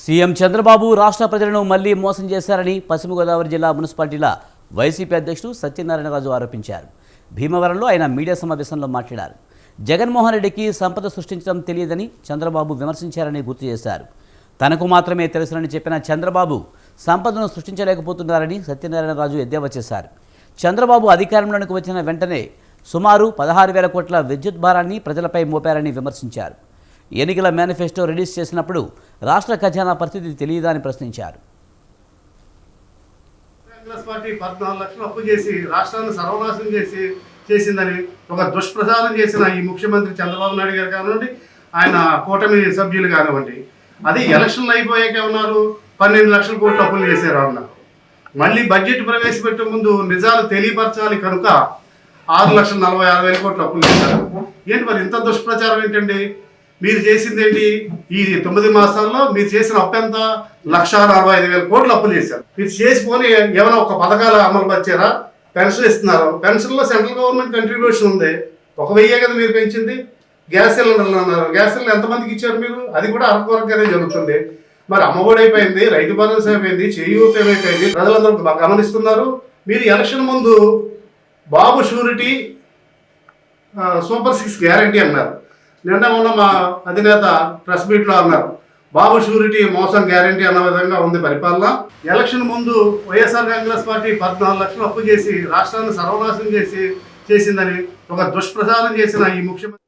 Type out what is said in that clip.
CM Chandrababu రాష్ట్ర ప్రజలను మళ్ళీ మోసం చేశారని పశ్చిమ గోదావరి జిల్లా మున్సిపాలిటీల వైసీపీ అధ్యక్షుడు సత్యనారాయణరాజు ఆరోపించారు. భీమవరంలో ఆయన మీడియా సమావేశంలో మాట్లాడారు. జగన్మోహన్ రెడ్డికి సంపద సృష్టించడం తెలియదని చంద్రబాబు విమర్శించారని గుర్తు చేశారు. తనకు మాత్రమే తెలుసునని చెప్పిన చంద్రబాబు సంపదను సృష్టించలేకపోతున్నారని సత్యనారాయణరాజు ఎద్దేవా చేశారు. చంద్రబాబు అధికారంలోనికి వచ్చిన వెంటనే సుమారు పదహారు వేల కోట్ల విద్యుత్ భారాన్ని ప్రజలపై మోపారని విమర్శించారు. ఎన్నికల మేనిఫెస్టో రిలీజ్ చేసినప్పుడు రాష్ట్ర ఖజానా పరిస్థితి తెలియదా అని ప్రశ్నించారు. కాంగ్రెస్ పార్టీ పద్నాలుగు లక్షలు అప్పు చేసి రాష్ట్రాన్ని సర్వనాశనం చేసి చేసిందని ఒక దుష్ప్రచారం చేసిన ఈ ముఖ్యమంత్రి చంద్రబాబు నాయుడు గారు కానివ్వండి ఆయన కూటమి సభ్యులు కానివ్వండి అది ఎలక్షన్లు అయిపోయాక ఉన్నారు పన్నెండు లక్షల కోట్లు అప్పులు చేశారు అన్నారు మళ్ళీ బడ్జెట్ ప్రవేశపెట్టే ముందు నిజాలు తెలియపరచాలి కనుక ఆరు లక్షల నలభై ఆరు వేల కోట్లు అప్పులు చేశారు. ఏంటి మరి ఇంత దుష్ప్రచారం ఏంటండి? మీరు చేసింది ఏంటి ఈ తొమ్మిది మాసాల్లో మీరు చేసిన అప్పు ఎంత లక్ష నలభై ఐదు వేల కోట్లు అప్పులు చేశారు. మీరు చేసిపోని ఏమైనా ఒక పథకాలు అమలు పరిచారా? పెన్షన్ ఇస్తున్నారు. పెన్షన్లో సెంట్రల్ గవర్నమెంట్ కంట్రిబ్యూషన్ ఉంది. ఒక వెయ్యే కదా మీరు పెంచింది? గ్యాస్ సిలిండర్లు అన్నారు. గ్యాస్ సిలిండర్ ఎంతమందికి ఇచ్చారు మీరు? అది కూడా అరకొరగానే జరుగుతుంది. మరి అమ్మఒడి అయిపోయింది రైతు భరోసా అయిపోయింది చేయూత అయిపోయింది. ప్రజలందరూ గమనిస్తున్నారు. మీరు ఎలక్షన్ ముందు Babu surety super six guarantee అన్నారు. నిన్న మొన్న మా అధినేత ప్రెస్ మీట్లో అన్నారు బాబు షూరిటీ మోసం గ్యారంటీ అన్న విధంగా ఉంది పరిపాలన. ఎలక్షన్ ముందు వైఎస్ఆర్ కాంగ్రెస్ పార్టీ పద్నాలుగు లక్షలు అప్పు చేసి రాష్ట్రాన్ని సర్వనాశనం చేసి చేసిందని ఒక దుష్ప్రచారం చేసిన ఈ ముఖ్యమంత్రి